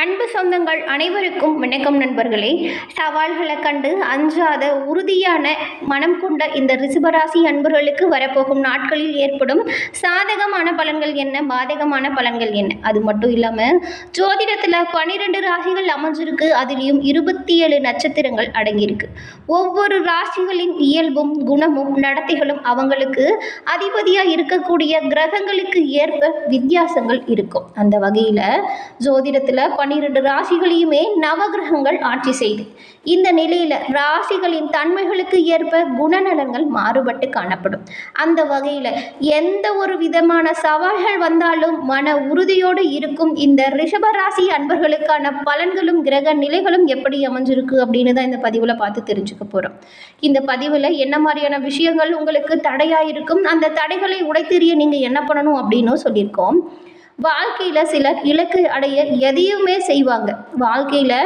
அன்பு சொந்தங்கள் அனைவருக்கும் வணக்கம் நண்பர்களே. சவால்களை கண்டு அஞ்சாத உறுதியான மனம் கொண்ட இந்த ரிஷபராசி அன்பர்களுக்கு வரப்போகும் நாட்களில் ஏற்படும் சாதகமான பலன்கள் என்ன பாதகமான பலன்கள் என்ன? அது மட்டும் இல்லாமல் ஜோதிடத்தில் பன்னிரெண்டு ராசிகள் அமைஞ்சிருக்கு. அதுலேயும் இருபத்தி ஏழு நட்சத்திரங்கள் அடங்கியிருக்கு. ஒவ்வொரு ராசிகளின் இயல்பும் குணமும் நடத்தைகளும் அவங்களுக்கு அதிபதியாக இருக்கக்கூடிய கிரகங்களுக்கு ஏற்ப வித்தியாசங்கள் இருக்கும். அந்த வகையில் ஜோதிடத்தில் பன்னிரெண்டு ராசிகளையுமே நவகிரகங்கள் ஆட்சி செய்து. இந்த நிலையில் ராசிகளின் தன்மைகளுக்கு ஏற்ப குணநலன்கள் மாறுபட்டு காணப்படும். அந்த வகையில் எந்த ஒரு விதமான சவால்கள் வந்தாலும் மன உறுதியோடு இருக்கும் இந்த ரிஷபராசி அன்பர்களுக்கான பலன்களும் கிரக நிலைகளும் எப்படி அமைஞ்சிருக்கு அப்படின்னு தான் இந்த பதிவில் பார்த்து தெரிஞ்சுக்க போகிறோம் இந்த பதிவில் என்ன மாதிரியான விஷயங்கள் உங்களுக்கு தடையாக இருக்கும் அந்த தடைகளை உடைத்தெறிய நீங்கள் என்ன பண்ணணும் அப்படின்னும் சொல்லியிருக்கோம். வாழ்க்கையில் சிலர் இலக்கு அடைய எதையுமே செய்வாங்க. வாழ்க்கையில்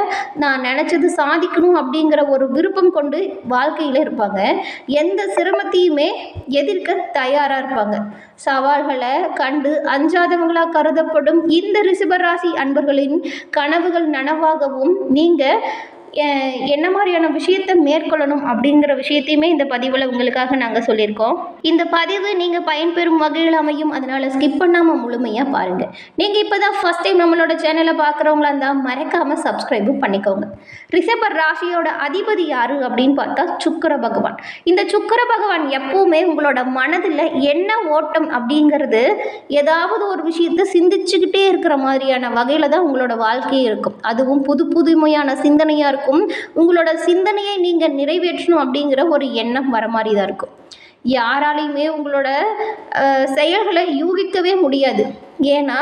நான் நினச்சது சாதிக்கணும் அப்படிங்கிற ஒரு விருப்பம் கொண்டு வாழ்க்கையில் இருப்பாங்க. எந்த சிரமத்தையுமே எதிர்க்க தயாராக இருப்பாங்க. சவால்களை கண்டு அஞ்சாதவங்களாக கருதப்படும் இந்த ரிஷபராசி அன்பர்களின் கனவுகள் நனவாகவும் நீங்கள் என்ன மாதிரியான விஷயத்தை மேற்கொள்ளணும் அப்படிங்கிற விஷயத்தையுமே இந்த பதிவில் உங்களுக்காக நாங்கள் சொல்லியிருக்கோம். இந்த பதிவு நீங்கள் பயன்பெறும் வகையில் அமையும். அதனால் ஸ்கிப் பண்ணாமல் முழுமையாக பாருங்கள் நீங்கள் இப்போ தான் ஃபஸ்ட் டைம் நம்மளோட சேனலை பார்க்குறவங்களா இருந்தால் மறக்காமல் சப்ஸ்கிரைபும் பண்ணிக்கோங்க. ரிஷப ராசியோட அதிபதி யார் அப்படின்னு பார்த்தா சுக்கர பகவான். இந்த சுக்கர பகவான் எப்பவுமே உங்களோட மனதில் என்ன ஓட்டம் அப்படிங்கிறது ஏதாவது ஒரு விஷயத்தை சிந்திச்சுக்கிட்டே இருக்கிற மாதிரியான வகையில் தான் உங்களோட வாழ்க்கையே இருக்கும். அதுவும் புது புதுமையான சிந்தனையாக இருக்கும். உங்களோட சிந்தனையை நீங்கள் நிறைவேற்றணும் அப்படிங்கிற ஒரு எண்ணம் வர மாதிரி தான் இருக்கும். யாராலையுமே உங்களோட செயல்களை யூகிக்கவே முடியாது. ஏன்னா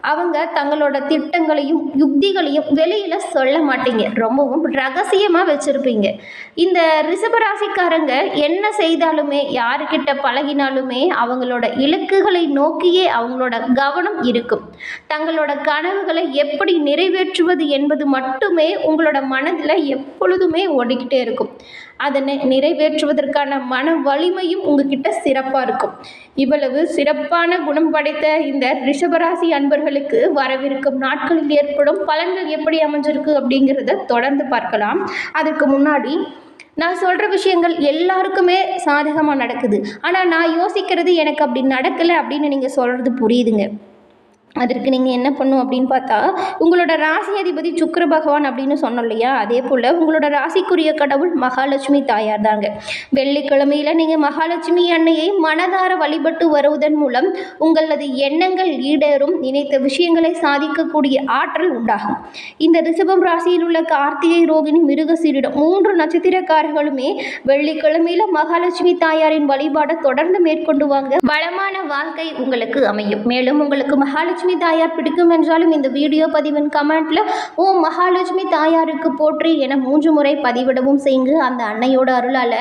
அவங்க தங்களோட திட்டங்களையும் யுக்திகளையும் வெளியில் சொல்ல மாட்டீங்க. ரொம்பவும் ரகசியமாக வச்சுருப்பீங்க. இந்த ரிஷபராசிக்காரங்க என்ன செய்தாலுமே யாருக்கிட்ட பழகினாலுமே அவங்களோட இலக்குகளை நோக்கியே அவங்களோட கவனம் இருக்கும். தங்களோட கனவுகளை எப்படி நிறைவேற்றுவது என்பது மட்டுமே உங்களோட மனதில் எப்பொழுதுமே ஓடிக்கிட்டே இருக்கும். அதனை நிறைவேற்றுவதற்கான மன வலிமையும் உங்ககிட்ட சிறப்பாக இருக்கும். இவ்வளவு சிறப்பான குணம் படைத்த இந்த ரிஷபராசி அன்பர்களுக்கு வரவிருக்கும் நாட்களில் ஏற்படும் பலன்கள் எப்படி அமைஞ்சிருக்கு அப்படிங்கிறத தொடர்ந்து பார்க்கலாம். அதற்கு முன்னாடி நான் சொல்கிற விஷயங்கள் எல்லாருக்குமே சாதகமாக நடக்குது. ஆனால் நான் யோசிக்கிறது எனக்கு அப்படி நடக்கலை அப்படின்னு நீங்கள் சொல்கிறது புரியுதுங்க. அதற்கு நீங்கள் என்ன பண்ணும் அப்படின்னு பார்த்தா உங்களோட ராசி அதிபதி சுக்கர பகவான் அப்படின்னு சொன்னோம் இல்லையா? அதே போல் உங்களோட ராசிக்குரிய கடவுள் மகாலட்சுமி தாயார் தாங்க. வெள்ளிக்கிழமையில் நீங்கள் மகாலட்சுமி அன்னையை மனதார வழிபட்டு வருவதன் மூலம் உங்களது எண்ணங்கள் ஈடேறும் நினைத்த விஷயங்களை சாதிக்கக்கூடிய ஆற்றல் உண்டாகும். இந்த ரிஷபம் ராசியில் உள்ள கார்த்திகை ரோகிணி மிருகசீரிடம் மூன்று நட்சத்திரக்காரர்களுமே வெள்ளிக்கிழமையில் மகாலட்சுமி தாயாரின் வழிபாடை தொடர்ந்து மேற்கொண்டு வாங்க வளமான வாழ்க்கை உங்களுக்கு அமையும். மேலும் உங்களுக்கு மகாலட்சுமி தாயார் பிடிக்கும் என்றாலும் இந்த வீடியோ பதிவின் கமெண்ட்ல ஓ மகாலட்சுமி தாயாருக்கு போற்றி என மூன்று முறை பதிவிடவும் செய்யுங்க. அந்த அன்னையோட அருளால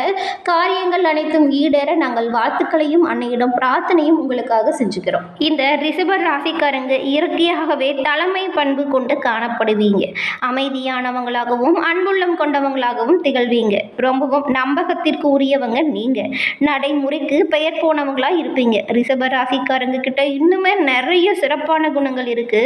காரியங்கள் அனைத்தும் ஈடேற நாங்கள் வாழ்த்துக்களையும் அன்னையிடம் பிரார்த்தனையும் உங்களுக்காக செஞ்சுக்கிறோம். இந்த ரிசபர் ராசிக்காரங்க இயற்கையாகவே தலைமை பண்பு கொண்டு காணப்படுவீங்க. அமைதியானவங்களாகவும் அன்புள்ளம் கொண்டவங்களாகவும் திகழ்வீங்க. ரொம்பவும் நம்பகத்திற்கு உரியவங்க நீங்க. நடைமுறைக்கு பெயர் போனவங்களா இருப்பீங்க. ரிஷப ராசிக்காரங்க கிட்ட இன்னுமே நிறைய சிறப்பு சிறப்பான குணங்கள் இருக்கு.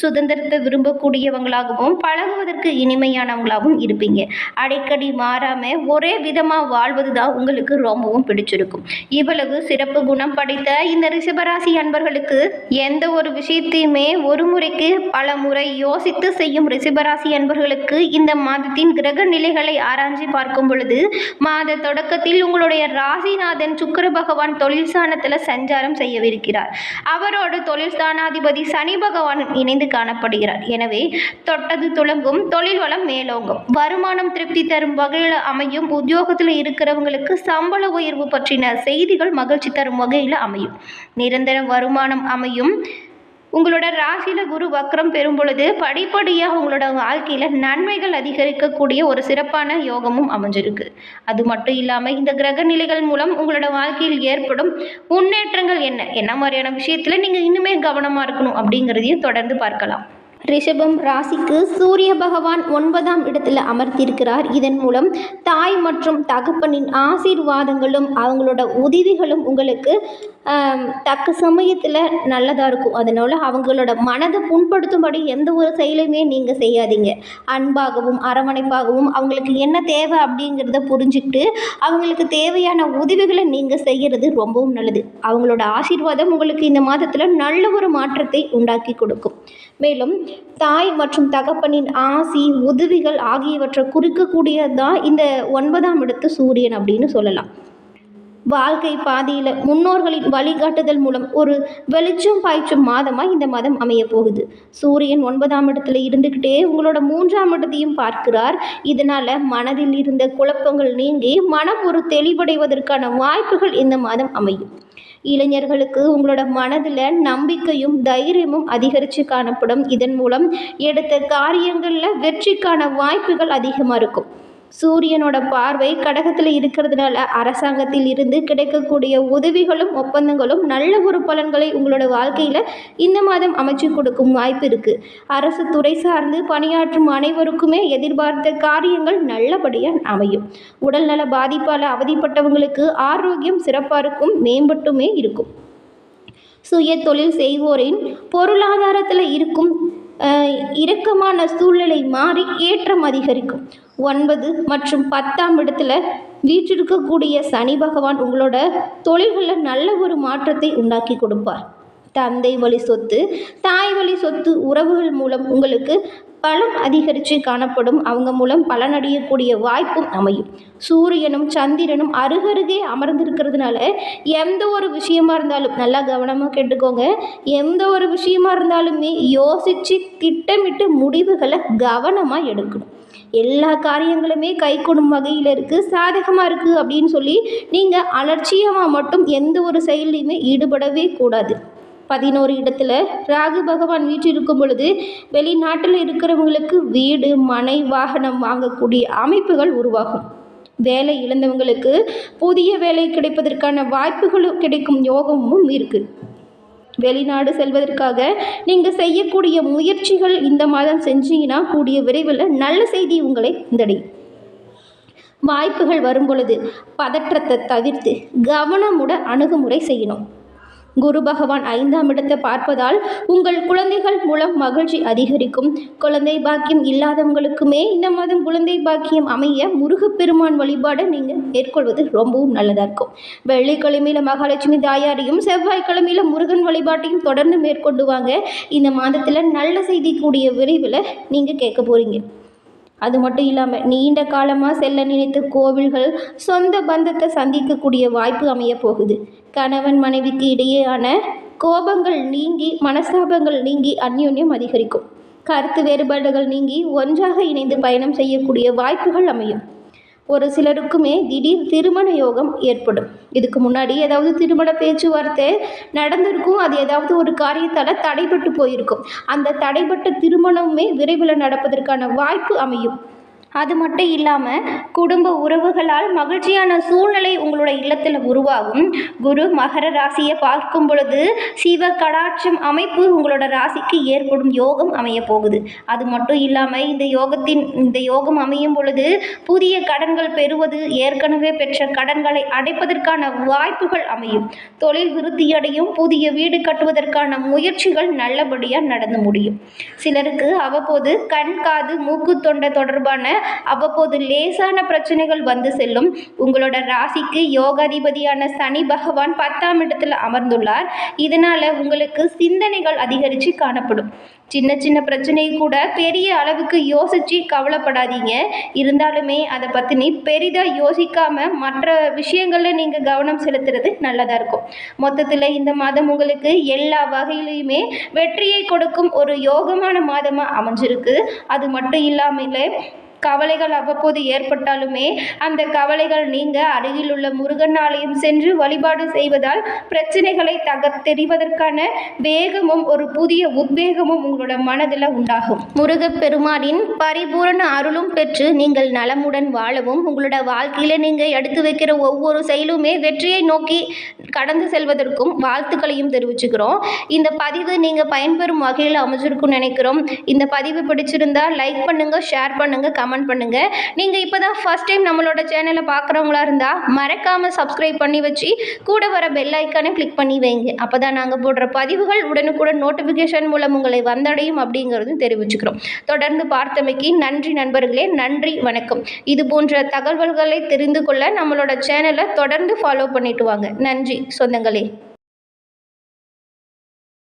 சுதந்திரத்தை விரும்பக்கூடியவங்களாகவும் பழகுவதற்கு இனிமையானவங்களாகவும் இருப்பீங்க. அடிக்கடி மாறாம ஒரே விதமா வாழ்வது தான் உங்களுக்கு ரொம்பவும் பிடிச்சிருக்கும். இவ்வளவு சிறப்பு குணம் படைத்த இந்த ரிஷபராசி அன்பர்களுக்கு எந்த ஒரு விஷயத்தையுமே ஒரு முறைக்கு பல முறை யோசித்து செய்யும் ரிஷபராசி அன்பர்களுக்கு இந்த மாதத்தின் கிரக நிலைகளை ஆராய்ச்சி பார்க்கும் பொழுது மாத தொடக்கத்தில் உங்களுடைய ராசிநாதன் சுக்கர பகவான் தொழில் ஸ்தானத்தில் சஞ்சாரம் செய்யவிருக்கிறார். அவரோடு தொழில் ஸ்தானாதிபதி சனி பகவான் இணைந்து காணப்படுகிறார். எனவே தொட்டது துளங்கும் தொழில் வளம் மேலோங்கும். வருமானம் திருப்தி தரும் வகையில் அமையும். உத்தியோகத்தில் இருக்கிறவங்களுக்கு சம்பள உயர்வு பற்றின செய்திகள் மகிழ்ச்சி தரும் வகையில் அமையும். நிரந்தர வருமானம் அமையும். உங்களோட ராசியில் குரு வக்ரம் பெறும் பொழுது படிப்படியாக உங்களோட வாழ்க்கையில் நன்மைகள் அதிகரிக்கக்கூடிய ஒரு சிறப்பான யோகமும் அமைஞ்சிருக்கு. அது மட்டும் இல்லாமல் இந்த கிரக நிலைகள் மூலம் உங்களோட வாழ்க்கையில் ஏற்படும் முன்னேற்றங்கள் என்ன? என்ன மாதிரியான விஷயத்தில் நீங்கள் இன்னுமே கவனமாக இருக்கணும் அப்படிங்கிறதையும் தொடர்ந்து பார்க்கலாம். ரிஷபம் ராசிக்கு சூரிய பகவான் ஒன்பதாம் இடத்துல அமர்த்தியிருக்கிறார் இதன் மூலம் தாய் மற்றும் தகப்பனின் ஆசீர்வாதங்களும் அவங்களோட உதவிகளும் உங்களுக்கு தக்க சமயத்தில் நல்லதாக இருக்கும். அதனால் அவங்களோட மனதை புண்படுத்தும்படி எந்த ஒரு செயலையுமே நீங்கள் செய்யாதீங்க. அன்பாகவும் அரவணைப்பாகவும் அவங்களுக்கு என்ன தேவை அப்படிங்கிறத புரிஞ்சுக்கிட்டு அவங்களுக்கு தேவையான உதவிகளை நீங்கள் செய்கிறது ரொம்பவும் நல்லது. அவங்களோட ஆசீர்வாதம் உங்களுக்கு இந்த மாதத்தில் நல்ல ஒரு மாற்றத்தை உண்டாக்கி கொடுக்கும். மேலும் தாய் மற்றும் தகப்பனின் ஆசி உதவிகள் ஆகியவற்றை குறிக்கக்கூடியது தான் இந்த ஒன்பதாம் இடத்து சூரியன் அப்படின்னு சொல்லலாம். வாழ்க்கை பாதையில் முன்னோர்களின் வழிகாட்டுதல் மூலம் ஒரு வெளிச்சம் பாய்ச்சும் மாதமாக இந்த மாதம் அமைய போகுது. சூரியன் ஒன்பதாம் இடத்துல இருந்துக்கிட்டே உங்களோட மூன்றாம் இடத்தையும் பார்க்கிறார். இதனால் மனதில் இருந்த குழப்பங்கள் நீங்கி மனம் ஒரு தெளிவடைவதற்கான வாய்ப்புகள் இந்த மாதம் அமையும். இளைஞர்களுக்கு உங்களோட மனதில் நம்பிக்கையும் தைரியமும் அதிகரித்து காணப்படும். இதன் மூலம் எடுத்த காரியங்களில் வெற்றிக்கான வாய்ப்புகள் அதிகமாக இருக்கும். சூரியனோட பார்வை கடகத்தில் இருக்கிறதுனால அரசாங்கத்தில் இருந்து கிடைக்கக்கூடிய உதவிகளும் ஒப்பந்தங்களும் நல்ல ஒரு பலன்களை உங்களோட வாழ்க்கையில் இந்த மாதம் அமைச்சு கொடுக்கும் வாய்ப்பு இருக்குது அரசு துறை சார்ந்து பணியாற்றும் அனைவருக்குமே எதிர்பார்த்த காரியங்கள் நல்லபடியாக அமையும். உடல்நல பாதிப்பால் அவதிப்பட்டவங்களுக்கு ஆரோக்கியம் சிறப்பாக இருக்கும் மேம்பட்டுமே இருக்கும். சுய தொழில் செய்வோரின் பொருளாதாரத்தில் இருக்கும் அஹ், இறுக்கமான சூழ்நிலை மாறி ஏற்றம் அதிகரிக்கும். ஒன்பது மற்றும் பத்தாம் இடத்துல வீற்றிருக்கக்கூடிய சனி பகவான் உங்களோட தொழில்களில் நல்ல ஒரு மாற்றத்தை உண்டாக்கி கொடுப்பார். தந்தை வழி சொத்து தாய் வழி சொத்து உறவுகள் மூலம் உங்களுக்கு பலம் அதிகரித்து காணப்படும். அவங்க மூலம் பலனடையக்கூடிய வாய்ப்பும் அமையும். சூரியனும் சந்திரனும் அருகருகே அமர்ந்திருக்கிறதுனால எந்த ஒரு விஷயமா இருந்தாலும் நல்லா கவனமாக கேட்டுக்கோங்க. எந்த ஒரு விஷயமா இருந்தாலுமே யோசித்து திட்டமிட்டு முடிவுகளை கவனமாக எடுக்கணும். எல்லா காரியங்களுமே கைகூடும் வகையில் இருக்குது சாதகமாக இருக்குது அப்படின்னு சொல்லி நீங்கள் அலட்சியமாக மட்டும் எந்த ஒரு செயல்லையுமே ஈடுபடவே கூடாது. பதினோரு இடத்துல ராகு பகவான் வீற்றிருக்கும் பொழுது வெளிநாட்டில் இருக்கிறவங்களுக்கு வீடு மனை வாகனம் வாங்கக்கூடிய அமைப்புகள் உருவாகும். வேலை இழந்தவங்களுக்கு புதிய வேலை கிடைப்பதற்கான வாய்ப்புகளும் கிடைக்கும் யோகமும் இருக்குது வெளிநாடு செல்வதற்காக நீங்கள் செய்யக்கூடிய முயற்சிகள் இந்த மாதம் செஞ்சீங்கன்னா கூடிய விரைவில் நல்ல செய்தி உங்களை வந்தடையும் வாய்ப்புகள் வரும் பொழுது பதற்றத்தை தவிர்த்து கவனமுட அணுகுமுறை செய்யணும். குரு பகவான் ஐந்தாம் இடத்தை பார்ப்பதால் உங்கள் குழந்தைகள் மூலம் மகிழ்ச்சி அதிகரிக்கும். குழந்தை பாக்கியம் இல்லாதவங்களுக்குமே இந்த மாதம் குழந்தை பாக்கியம் அமைய முருகப்பெருமான் வழிபாடை நீங்கள் மேற்கொள்வது ரொம்பவும் நல்லதாக இருக்கும். வெள்ளிக்கிழமையில் மகாலட்சுமி தாயாரையும் செவ்வாய்க்கிழமையில் முருகன் வழிபாட்டையும் தொடர்ந்து மேற்கொண்டு வாங்க. இந்த மாதத்தில் நல்ல செய்தி கூடிய விரைவில் நீங்கள் கேட்க போகிறீங்க அது மட்டும் இல்லாமல் நீண்ட காலமாக செல்ல நினைத்த கோவில்கள் சொந்த பந்தத்தை சந்திக்கக்கூடிய வாய்ப்பு அமைய போகுது. கணவன் மனைவிக்கு இடையேயான கோபங்கள் நீங்கி மனஸ்தாபங்கள் நீங்கி அந்யோன்யம் அதிகரிக்கும். கருத்து வேறுபாடுகள் நீங்கி ஒன்றாக இணைந்து பயணம் செய்யக்கூடிய வாய்ப்புகள் அமையும். ஒரு சிலருக்குமே திடீர் திருமண யோகம் ஏற்படும். இதுக்கு முன்னாடி ஏதாவது திருமண பேச்சுவார்த்தை நடந்திருக்கும் அது ஏதாவது ஒரு காரியத்தால் தடைபட்டு போயிருக்கும். அந்த தடைப்பட்ட திருமணமுமே விரைவில் நடப்பதற்கான வாய்ப்பு அமையும். அது மட்டும் இல்லாமல் குடும்ப உறவுகளால் மகிழ்ச்சியான சூழ்நிலை உங்களோட இல்லத்தில் உருவாகும். குரு மகர ராசியை பார்க்கும் பொழுது சிவ கடாட்சம் அமைப்பு உங்களோட ராசிக்கு ஏற்படும் யோகம் அமைய போகுது. அது மட்டும் இல்லாமல் இந்த யோகத்தின் இந்த யோகம் அமையும் பொழுது புதிய கடன்கள் பெறுவது ஏற்கனவே பெற்ற கடன்களை அடைப்பதற்கான வாய்ப்புகள் அமையும். தொழில் விருத்தியடையும் புதிய வீடு கட்டுவதற்கான முயற்சிகள் நல்லபடியாக நடந்து முடியும். சிலருக்கு அவ்வப்போது கண் காது மூக்கு தொண்டை தொடர்பான அவ்வப்போது லேசான பிரச்சனைகள் வந்து செல்லும். உங்களோட ராசிக்கு யோகாதிபதியான சனி பகவான் பத்தாம் இடத்துல அமர்ந்துள்ளார். இதனால உங்களுக்கு சிந்தனைகள் அதிகரித்து காணப்படும். சின்ன சின்ன பிரச்சனை கூட பெரிய அளவுக்கு யோசிச்சு கவலைப்படாதீங்க. இருந்தாலுமே அதை பற்றி நீ பெரிதாக யோசிக்காம மற்ற விஷயங்களில் நீங்கள் கவனம் செலுத்துறது நல்லதாக இருக்கும். மொத்தத்தில் இந்த மாதம் உங்களுக்கு எல்லா வகையிலையுமே வெற்றியை கொடுக்கும் ஒரு யோகமான மாதமாக அமைஞ்சிருக்கு. அது மட்டும் இல்லாமல் கவலைகள் அவ்வப்போது ஏற்பட்டாலுமே அந்த கவலைகள் நீங்க அருகில் உள்ள முருகன் ஆலயம் சென்று வழிபாடு செய்வதால் பிரச்சனைகளை தக தெரிவதற்கான வேகமும் ஒரு புதிய உத்வேகமும் உங்களோட மனதில் உண்டாகும். முருகப் பெருமானின் பரிபூரண அருளும் பெற்று நீங்கள் நலமுடன் வாழவும் உங்களோட வாழ்க்கையில நீங்க எடுத்து வைக்கிற ஒவ்வொரு செயலுமே வெற்றியை நோக்கி கடந்து செல்வதற்கும் வாழ்த்துக்களையும் தெரிவிச்சுக்கிறோம். இந்த பதிவு நீங்க பயன்பெறும் வகையில் அமைஞ்சிருக்கும்னு நினைக்கிறோம். இந்த பதிவு பிடிச்சிருந்தா லைக் பண்ணுங்க ஷேர் பண்ணுங்க கமெண்ட் கமெண்ட் பண்ணுங்க. நீங்க இப்பதான் ஃபர்ஸ்ட் டைம் நம்மளோட சேனலை பார்க்குறவங்களா இருந்தா மறக்காம சப்ஸ்கிரைப் பண்ணி வச்சு கூட வர பெல் ஐக்கானே கிளிக் பண்ணி வைங்க. அப்பதான் நாங்க போடுற பதிவுகள் உடனுக்குடன் நோட்டிஃபிகேஷன் மூலம் உங்களை வந்தடையும் அப்படிங்கிறதும் தெரிவிச்சுக்கிறோம். தொடர்ந்து பார்த்தமைக்கு நன்றி நண்பர்களே நன்றி வணக்கம். இது போன்ற தகவல்களை தெரிந்து கொள்ள நம்மளோட சேனலை தொடர்ந்து ஃபாலோ பண்ணிட்டு வாங்க. நன்றி சொந்தங்களே.